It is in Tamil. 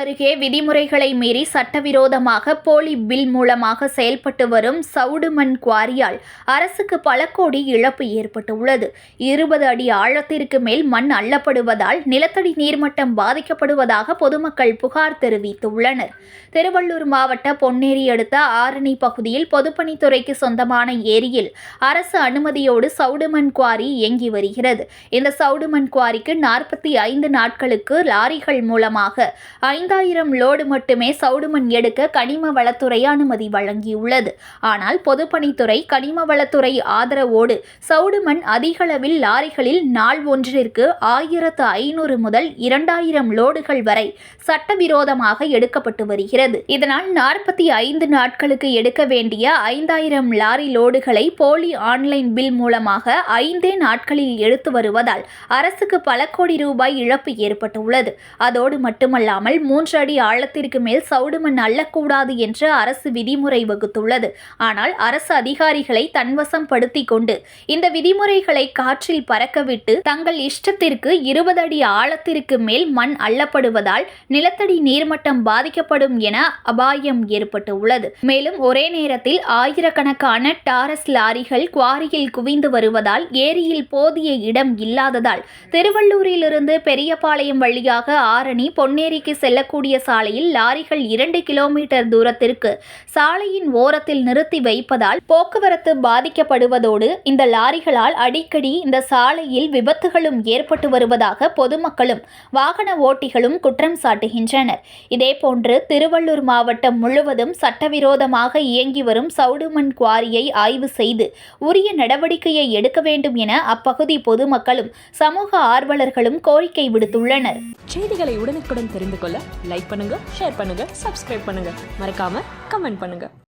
அருகே விதிமுறைகளை மீறி சட்டவிரோதமாக போலி பில் மூலமாக செயல்பட்டு வரும் சவுடுமண் குவாரியால் அரசுக்கு பல கோடி இழப்பு ஏற்பட்டுள்ளது. இருபது அடி ஆழத்திற்கு மேல் மண் அள்ளப்படுவதால் நிலத்தடி நீர்மட்டம் பாதிக்கப்படுவதாக பொதுமக்கள் புகார் தெரிவித்துள்ளனர். திருவள்ளூர் மாவட்ட பொன்னேரி அடுத்த ஆரணி பகுதியில் பொதுப்பணித்துறைக்கு சொந்தமான ஏரியில் அரசு அனுமதியோடு சவுடுமண் குவாரி இயங்கி வருகிறது. இந்த சவுடுமண் குவாரிக்கு நாற்பத்தி ஐந்து நாட்களுக்கு லாரிகள் மூலமாக ஐந்து ஐந்தாயிரம் லோடு மட்டுமே சவுடுமண் எடுக்க கனிம வளத்துறை அனுமதி வழங்கியுள்ளது. ஆனால் பொதுப்பணித்துறை கனிம வளத்துறை ஆதரவோடு சவுடுமண் அதிகளவில் லாரிகளில் நாள் ஒன்றிற்கு ஆயிரத்து ஐநூறு முதல் இரண்டாயிரம் லோடுகள் வரை சட்டவிரோதமாக எடுக்கப்பட்டு வருகிறது. இதனால் நாற்பத்தி ஐந்து நாட்களுக்கு எடுக்க வேண்டிய ஐந்தாயிரம் லாரி லோடுகளை போலி ஆன்லைன் பில் மூலமாக ஐந்தே நாட்களில் எடுத்து வருவதால் அரசுக்கு பல கோடி ரூபாய் இழப்பு ஏற்பட்டுள்ளது. அதோடு மட்டுமல்லாமல் மூ மூன்று அடி ஆழத்திற்கு மேல் சவுடுமண் அள்ளக்கூடாது என்று அரசு விதிமுறை வகுத்துள்ளது. ஆனால் அரசு அதிகாரிகளை தன்வசம் படுத்தி கொண்டு இந்த விதிமுறைகளை காற்றில் பறக்கவிட்டு தங்கள் இஷ்டத்திற்கு இருபது அடி ஆழத்திற்கு மேல் மண் அள்ளப்படுவதால் நிலத்தடி நீர்மட்டம் பாதிக்கப்படும் என அபாயம் ஏற்பட்டுள்ளது. மேலும் ஒரே நேரத்தில் ஆயிரக்கணக்கான டாரஸ் லாரிகள் குவாரியில் குவிந்து வருவதால் ஏரியில் போதிய இடம் இல்லாததால் திருவள்ளூரிலிருந்து பெரியபாளையம் வழியாக ஆரணி பொன்னேரிக்கு செல்ல செல்லக்கூடிய சாலையில் லாரிகள் இரண்டு கிலோமீட்டர் தூரத்திற்கு சாலையின் ஓரத்தில் நிறுத்தி வைப்பதால் போக்குவரத்து பாதிக்கப்படுவதோடு இந்த லாரிகளால் அடிக்கடி இந்த சாலையில் விபத்துகளும் ஏற்பட்டு வருவதாக பொதுமக்களும் வாகன ஓட்டிகளும் குற்றம் சாட்டுகின்றனர். இதேபோன்று திருவள்ளூர் மாவட்டம் முழுவதும் சட்டவிரோதமாக இயங்கி வரும் சவுடுமண் குவாரியை ஆய்வு செய்து உரிய நடவடிக்கையை எடுக்க வேண்டும் என அப்பகுதி பொதுமக்களும் சமூக ஆர்வலர்களும் கோரிக்கை விடுத்துள்ளனர். செய்திகளை உடனுக்குடன் தெரிந்து கொள்ள லைக் பண்ணுங்க ஷேர் பண்ணுங்க சப்ஸ்கிரைப் பண்ணுங்க. மறக்காம கமெண்ட் பண்ணுங்க.